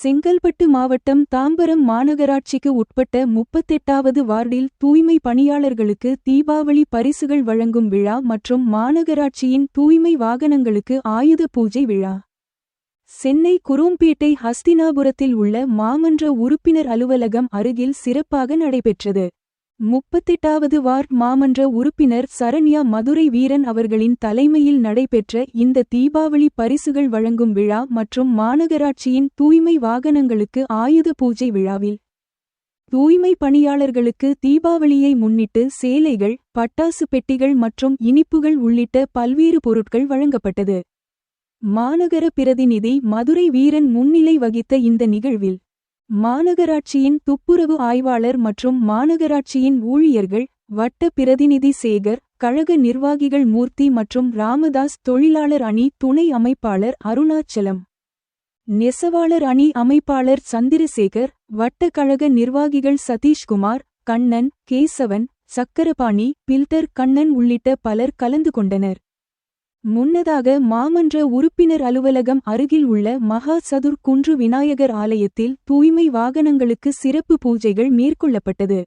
செங்கல்பட்டு மாவட்டம் தாம்பரம் மாநகராட்சிக்கு உட்பட்ட முப்பத்தெட்டாவது வார்டில் தூய்மை பணியாளர்களுக்கு தீபாவளி பரிசுகள் வழங்கும் விழா மற்றும் மாநகராட்சியின் தூய்மை வாகனங்களுக்கு ஆயுத பூஜை விழா. சென்னை குரோம்பேட்டை ஹஸ்தினாபுரத்தில் உள்ள மாமன்ற உறுப்பினர் அலுவலகம் அருகில் சிறப்பாக நடைபெற்றது. முப்பத்தெட்டாவது வார்ட் மாமன்ற உறுப்பினர் சரண்யா மதுரை வீரன் அவர்களின் தலைமையில் நடைபெற்ற இந்த தீபாவளி பரிசுகள் வழங்கும் விழா மற்றும் மாநகராட்சியின் தூய்மை வாகனங்களுக்கு ஆயுத பூஜை விழாவில் தூய்மை பணியாளர்களுக்கு தீபாவளியை முன்னிட்டு சேலைகள் பட்டாசு பெட்டிகள் மற்றும் இனிப்புகள் உள்ளிட்ட பல்வேறு பொருட்கள் வழங்கப்பட்டது. மாநகர பிரதிநிதி மதுரை வீரன் முன்னிலை வகித்த இந்த நிகழ்வில் மாநகராட்சியின் துப்புரவு ஆய்வாளர் மற்றும் மாநகராட்சியின் ஊழியர்கள் வட்ட பிரதிநிதி சேகர் கழக நிர்வாகிகள் மூர்த்தி மற்றும் ராமதாஸ் தொழிலாளர் அணி துணை அமைப்பாளர் அருணாச்சலம். நெசவாளர் அணி அமைப்பாளர் சந்திரசேகர் வட்ட கழக நிர்வாகிகள் சதீஷ்குமார் கண்ணன் கேசவன் சக்கரபாணி பில்டர் கண்ணன் உள்ளிட்ட பலர் கலந்து கொண்டனர். முன்னதாக மாமன்ற உறுப்பினர் அலுவலகம் அருகில் உள்ள மகா சதுர் குன்று விநாயகர் ஆலயத்தில் தூய்மை வாகனங்களுக்கு சிறப்பு பூஜைகள் மேற்கொள்ளப்பட்டது.